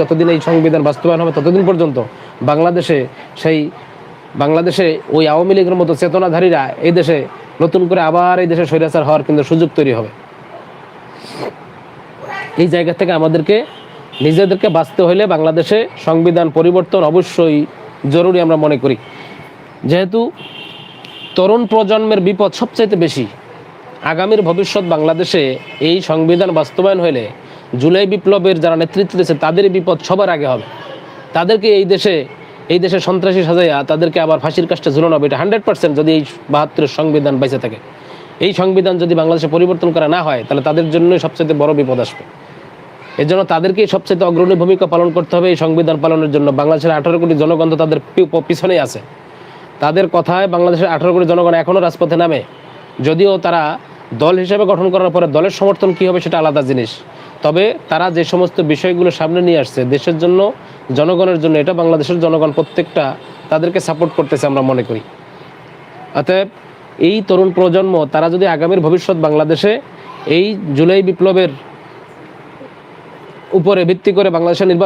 যতদিন এই সংবিধান বাস্তবায়ন হবে, ততদিন পর্যন্ত বাংলাদেশে সেই, বাংলাদেশে ওই আওয়ামী লীগের মতো চেতনাধারীরা এই দেশে নতুন করে আবার এই দেশে স্বৈরাচার হওয়ার কিন্তু সুযোগ তৈরি হবে। এই জায়গা থেকে আমাদেরকে, নিজেদেরকে বাঁচতে হলে বাংলাদেশে সংবিধান পরিবর্তন অবশ্যই জরুরি আমরা মনে করি। যেহেতু তরুণ প্রজন্মের বিপদ সবচাইতে বেশি, আগামীর ভবিষ্যৎ বাংলাদেশে এই সংবিধান বাস্তবায়ন হলে জুলাই বিপ্লবের যারা নেতৃত্ব দিয়েছে তাদেরই বিপদ সবার আগে হবে। তাদেরকে এই দেশে এই দেশে সন্ত্রাসী সাজাইয়া তাদেরকে আবার ফাঁসির কাজটা ঝুলানো হবে, এটা হান্ড্রেড পার্সেন্ট যদি এই বাহাত্তরের সংবিধান বেঁচে থাকে। এই সংবিধান যদি বাংলাদেশে পরিবর্তন করা না হয়, তাহলে তাদের জন্যই সবচেয়ে বড় বিপদ আসবে। এর জন্য তাদেরকেই সবচেয়ে অগ্রণী ভূমিকা পালন করতে হবে এই সংবিধান পালনের জন্য। বাংলাদেশের আঠারো কোটি জনগণ তো তাদের পি- পিছনেই আছে। তাদের কথায় বাংলাদেশের আঠারো কোটি জনগণ এখনও রাজপথে নামে। যদিও তারা দল হিসেবে গঠন করার পরে দলের সমর্থন কী হবে সেটা আলাদা জিনিস। তবে তারা যে সমস্ত বিষয়গুলো সামনে নিয়ে আসছে, দেশের জন্য, জনগণের জন্য, এটা বাংলাদেশের জনগণ প্রত্যেকটা তাদেরকে সাপোর্ট করতেছে আমরা মনে করি। অতএব এই তরুণ প্রজন্ম, তারা যদি আগামীর ভবিষ্যৎ বাংলাদেশে এই জুলাই বিপ্লবের উপরে ভিত্তি করে বাংলাদেশের নির্বাচন